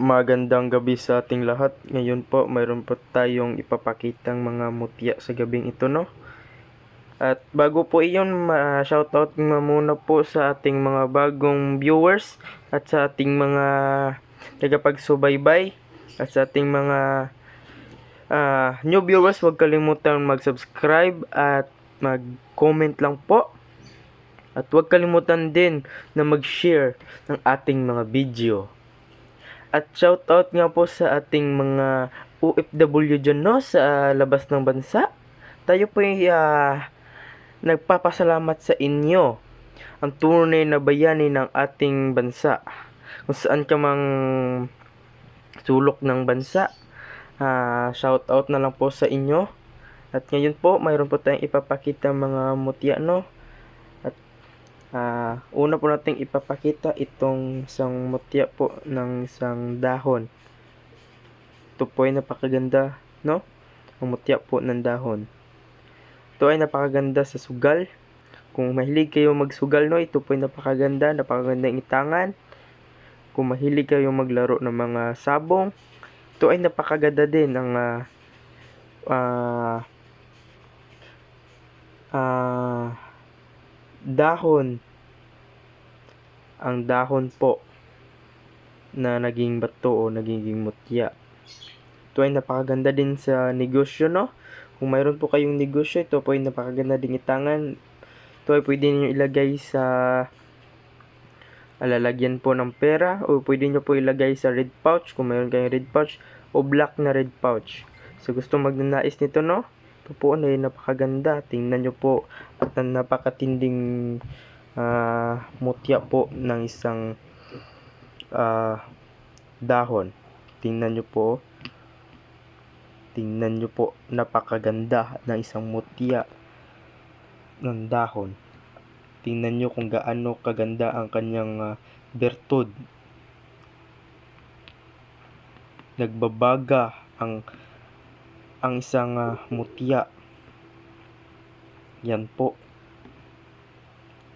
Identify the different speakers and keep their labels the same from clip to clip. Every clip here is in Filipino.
Speaker 1: Magandang gabi sa ating lahat. Ngayon po, mayroon po tayong ipapakitang mga mutya sa gabing ito, no? At bago po iyon, ma- shoutout nga muna po sa ating mga bagong viewers at sa ating mga tagapagsubaybay at sa ating mga ah, new viewers, huwag kalimutan mag-subscribe at mag-comment lang po. At huwag kalimutan din na mag-share ng ating mga video. At shoutout nga po sa ating mga OFW dyan no, sa labas ng bansa. Tayo po ay ah, nagpapasalamat sa inyo. Ang tunay na bayani ng ating bansa. Kung saan ka mang sulok ng bansa. Ah, shoutout na lang po sa inyo. At ngayon po, mayroon po tayong ipapakita mga mutya no. Ah, una po nating ipapakita itong isang mutya po ng isang dahon. Ito po ay napakaganda, no? Ang mutya po ng dahon. Ito ay napakaganda sa sugal. Kung mahilig kayo magsugal, no? Ito po ay napakaganda, napakagandang itangan. Kung mahilig kayo maglaro ng mga sabong, ito ay napakaganda din ang ah ah ah, dahon ang dahon po na naging bato o nagiging mutya. Ito ay napakaganda din sa negosyo, no? Kung mayroon po kayong negosyo, ito po ay napakaganda ding itangan. Ito ay pwede niyo ilagay sa alalagyan po ng pera o pwede niyo po ilagay sa red pouch kung mayroon kayong red pouch o black na red pouch. So gusto magnanais nito, no? Ito po ay napakaganda. Tingnan niyo po at napakatinding ah, mutya po ng isang ah, dahon. Tingnan nyo po. Tingnan nyo po. Napakaganda ng isang mutya ng dahon. Tingnan nyo kung gaano kaganda ang kanyang ah, bertud. Nagbabaga ang ang isang ah, mutya. Yan po.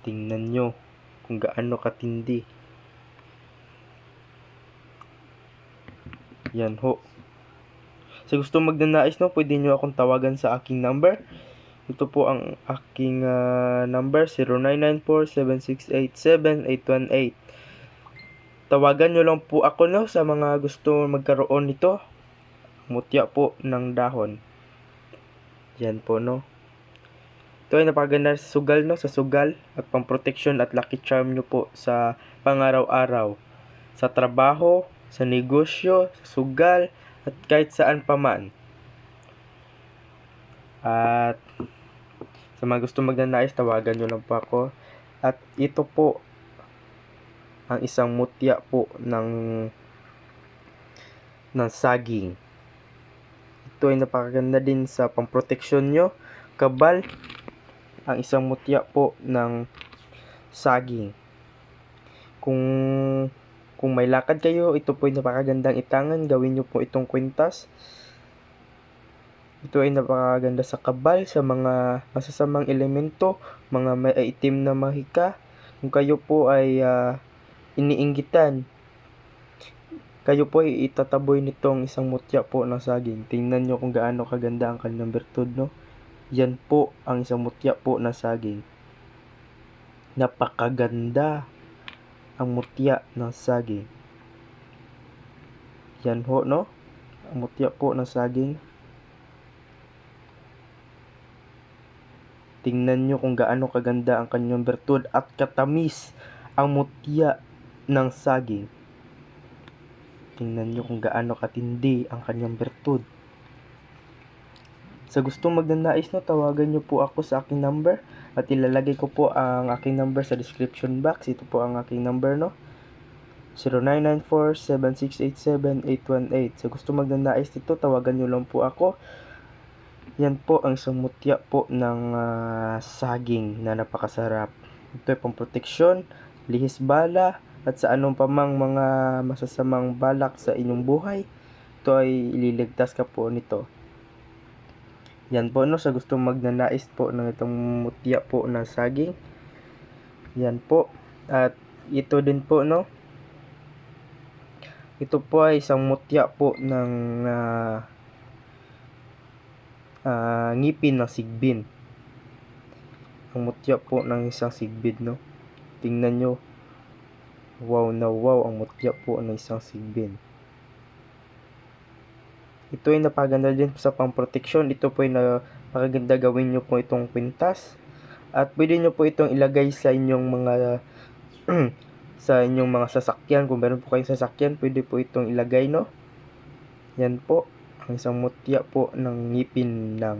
Speaker 1: Tingnan nyo kung gaano katindi. Yan ho. Sa gusto magnanais no, pwede nyo akong tawagan sa aking number. Ito po ang aking ah, number 0994-7687-818. Tawagan nyo lang po ako no sa mga gusto magkaroon nito. Mutya po ng dahon. Yan po no. Ito ay napakaganda sa sugal no, sa sugal at pang-protection at lucky charm nyo po sa pangaraw-araw. Sa trabaho, sa negosyo, sa sugal, at kahit saan pa man. At sa mga gusto magnanais, tawagan nyo lang po ako. At ito po ang isang mutya po ng ng saging. Ito ay napakaganda din sa pamproteksyon nyo. Kabal, ang isang mutya po ng saging. Kung kung may lakad kayo, ito po ay napakagandang itangan. Gawin nyo po itong kwintas. Ito ay napakaganda sa kabal, sa mga masasamang elemento, mga may itim na mahika. Kung kayo po ay ah, iniinggitan, kayo po ay itataboy nitong isang mutya po ng saging. Tingnan nyo kung gaano kaganda ang kanyang bertud, no? Yan po ang isang mutya po na saging. Napakaganda ang mutya ng saging. Yan ho, no? Ang mutya po ng saging. Tingnan nyo kung gaano kaganda ang kanyang bertud at katamis ang mutya ng saging. Tingnan nyo kung gaano katindi ang kanyang bertud. Sa gustong magnanais no, tawagan nyo po ako sa aking number at ilalagay ko po ang aking number sa description box. Ito po ang aking number no. 0994-7687-818. Sa gusto magnanais dito, tawagan nyo lang po ako. Yan po ang isang mutya po ng ah, saging na napakasarap. Ito ay pamproteksyon, lihis bala, at sa anong pamang mga masasamang balak sa inyong buhay. Ito ay ililigtas ka po nito. Yan po no, sa gusto magnanais po ng itong mutya po na saging. Yan po. At ito din po no, Ito po ay isang mutya po ng ah, ah, ngipin ng sigbin. Ang mutya po ng isang sigbid, no? Tingnan nyo. Wow na wow ang mutya po ng isang sigbin. Ito ay napaganda din sa pangproteksyon. Ito po ay napakaganda gawin nyo po itong kwintas. At pwede nyo po itong ilagay sa inyong mga sa inyong mga sasakyan. Kung meron po kayong sasakyan, pwede po itong ilagay, no? Yan po. Ang isang mutya po ng ngipin ng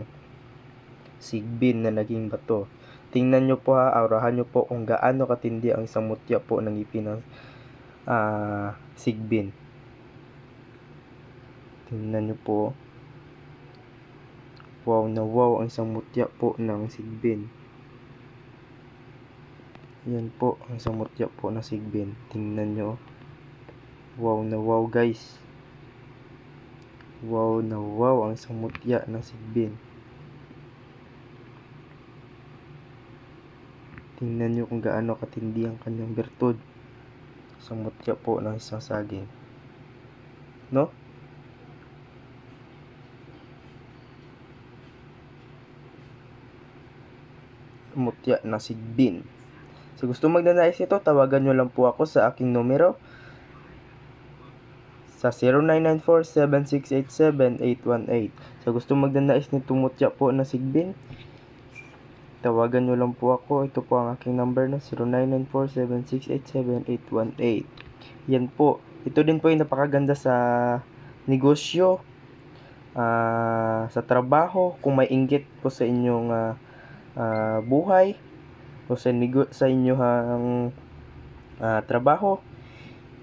Speaker 1: sigbin na naging bato. Tingnan nyo po ha, aurahan nyo po kung gaano katindi ang isang mutya po ng ngipin ng ah, sigbin. Tingnan nyo po. Wow na wow ang isang mutya po ng sigbin. Yan po, ang isang mutya po ng sigbin. Tingnan nyo. Wow na wow guys. Wow na wow ang isang mutya ng sigbin. Tingnan nyo kung gaano katindi ang kanyang bertud. Isang mutya po ng isang saging. No? Mutya ng sigbin. So gusto magnanais nito, tawagan nyo lang po ako sa aking numero sa 0994-7687-818. So gusto magnanais nitong mutya po na sigbin, tawagan nyo lang po ako. Ito po ang aking number na 0994-7687-818. Yan po. Ito din po yung napakaganda sa negosyo, ah, sa trabaho, kung may inggit po sa inyong ah, ah, buhay, o sa, nego- sa inyong ah, trabaho,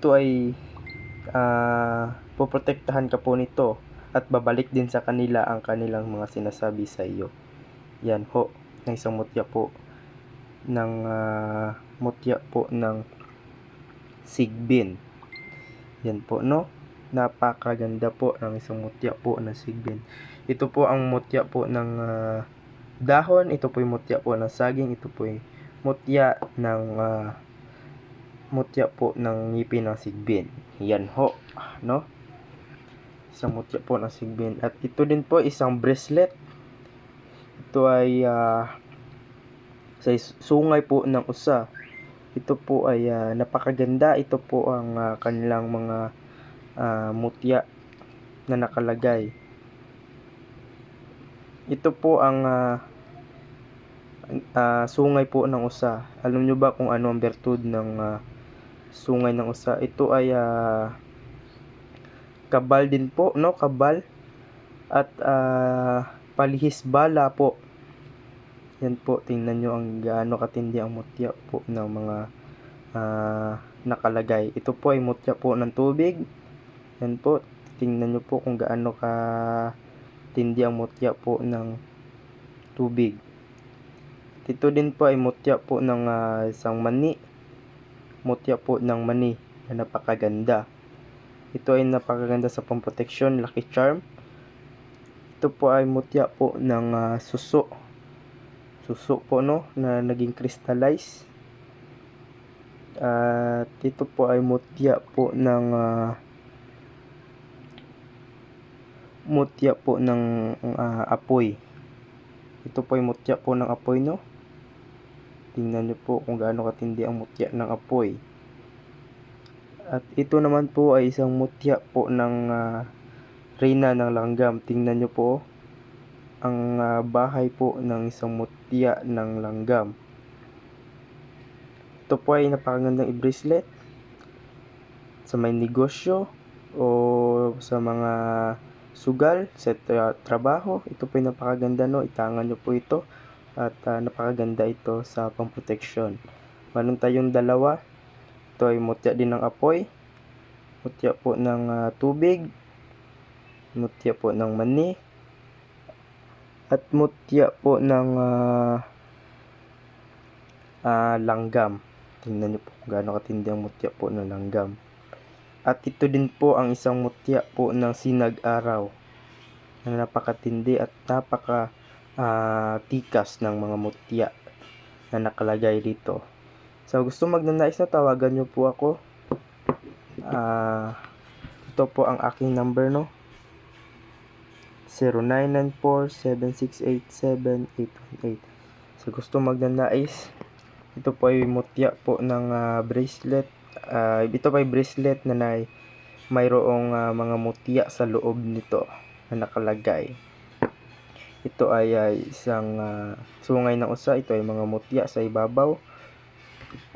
Speaker 1: ito ay ah, poprotektahan ka po nito at babalik din sa kanila ang kanilang mga sinasabi sa iyo. Yan ho, ng isang mutya po ng ah, mutya po ng sigbin. Yan po, no? Napakaganda po ng isang mutya po ng sigbin. Ito po ang mutya po ng ah, dahon. Ito po yung mutya po ng saging. Ito po yung mutya ng ah, mutya po ng ngipin ng sigbin. Yan ho, no? Isang mutya po ng sigbin. At ito din po isang bracelet. Ito ay ah, sa sungay po ng usa. Ito po ay ah, napakaganda. Ito po ang ah, kanilang mga ah, mutya na nakalagay. Ito po ang ah, ah, sungay po ng usa. Alam nyo ba kung ano ang bertud ng ah, sungay ng usa? Ito ay ah, kabal din po, no? Kabal. At ah, palihis bala po. Yan po, tingnan nyo ang gaano katindi ang mutya po ng mga ah, nakalagay. Ito po ay mutya po ng tubig. Yan po, tingnan nyo po kung gaano ka tindi ang mutya po ng tubig. Ito din po ay mutya po ng ah, isang mani. Mutya po ng mani na napakaganda. Ito ay napakaganda sa pamproteksyon, Lucky Charm. Ito po ay mutya po ng ah, suso. Suso po no na naging crystallize. At ito po ay mutya po ng ah, mutya po ng ah, apoy. Ito po ay mutya po ng apoy no. Tingnan niyo po kung gaano katindi ang mutya ng apoy. At ito naman po ay isang mutya po ng ah, reyna ng langgam. Tingnan niyo po ang ah, bahay po ng isang mutya ng langgam. Ito po ay napakagandang i-bracelet sa may negosyo o sa mga sugal sa tra- trabaho. Ito po ay napakaganda no. Itangan nyo po ito at ah, napakaganda ito sa pamproteksyon. Meron tayong dalawa. Ito ay mutya din ng apoy. Mutya po ng ah, tubig. Mutya po ng mani. At mutya po ng ah, ah, langgam. Tingnan niyo po kung gaano katindi ang mutya po ng langgam. At ito din po ang isang mutya po ng sinag-araw na napakatindi at napaka ah, tikas ng mga mutya na nakalagay dito. So gusto magnanais na tawagan niyo po ako. Ah Ito po ang aking number no. 0994-768-7818 Sa gusto magnanais, ito po ay mutya po ng ah, bracelet. Ah, ito po ay bracelet na nay mayroong ah, mga mutya sa loob nito na nakalagay. Ito ay ay isang ah, sungay ng usa. Ito ay mga mutya sa ibabaw.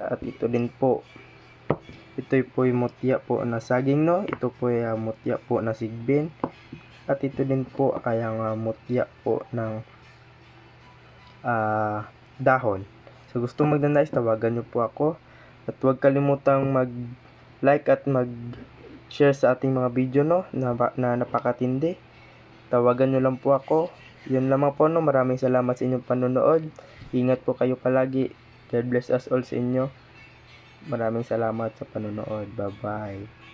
Speaker 1: At ito din po. Ito po ay mutya po na saging no. Ito po ay ah, mutya po na sigbin. At ito din po ay ang ah, mutya po ng ah, dahon. So gusto magnanais, tawagan nyo po ako. At huwag kalimutang mag-like at mag-share sa ating mga video no, na, na napakatindi. Tawagan nyo lang po ako. Yun lamang po no. Maraming salamat sa inyong panonood. Ingat po kayo palagi. God bless us all sa inyo. Maraming salamat sa panonood. Bye-bye.